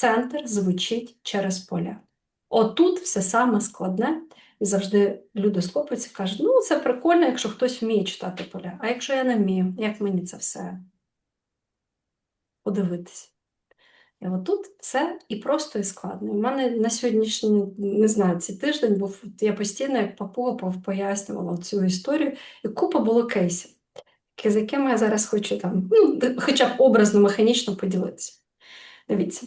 центр звучить через поля. Отут все саме складне, і завжди люди схоплюються і кажуть, ну це прикольно, якщо хтось вміє читати поля. А якщо я не вмію, як мені це все подивитись? І отут все і просто, і складно. У мене на сьогоднішній, не знаю, цей тиждень був, я постійно, як папуга, пояснювала цю історію, і купа було кейсів, з якими я зараз хочу там, ну, хоча б образно, механічно поділитися. Дивіться.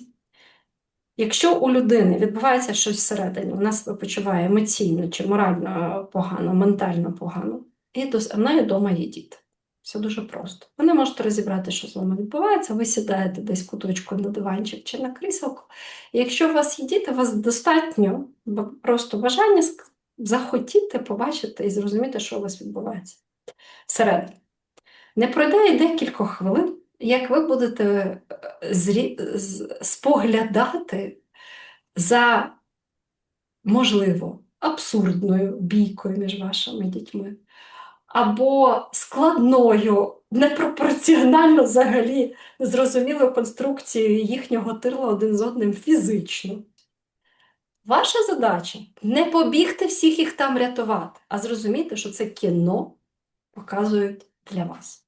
Якщо у людини відбувається щось всередині, вона себе почуває емоційно чи морально погано, ментально погано, і до, неї вдома є діти. Все дуже просто. Ви не можете розібрати, що з вами відбувається. Ви сідаєте десь в куточку на диванчик чи на кріселку. І якщо у вас є діти, у вас достатньо просто бажання захотіти побачити і зрозуміти, що у вас відбувається всередині. Не пройде і декілька хвилин, як ви будете е, зрі... споглядати за, можливо, абсурдною бійкою між вашими дітьми, або складною, непропорціонально взагалі незрозумілою конструкцією їхнього тила один з одним фізично. Ваша задача не побігти всіх їх там рятувати, а зрозуміти, що це кіно показують для вас.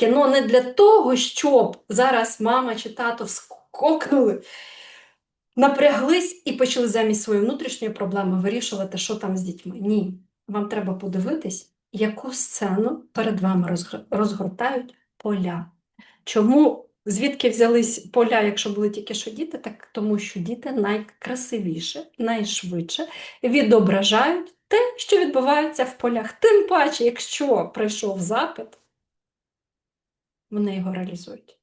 Кіно не для того, щоб зараз мама чи тато вскокнули, напряглись і почали замість своєї внутрішньої проблеми вирішувати, що там з дітьми. Ні. Вам треба подивитись, яку сцену перед вами розгортають поля. Чому, звідки взялись поля, якщо були тільки що діти? Так тому що діти найкрасивіше, найшвидше відображають те, що відбувається в полях. Тим паче, якщо прийшов запит, вони його реалізують.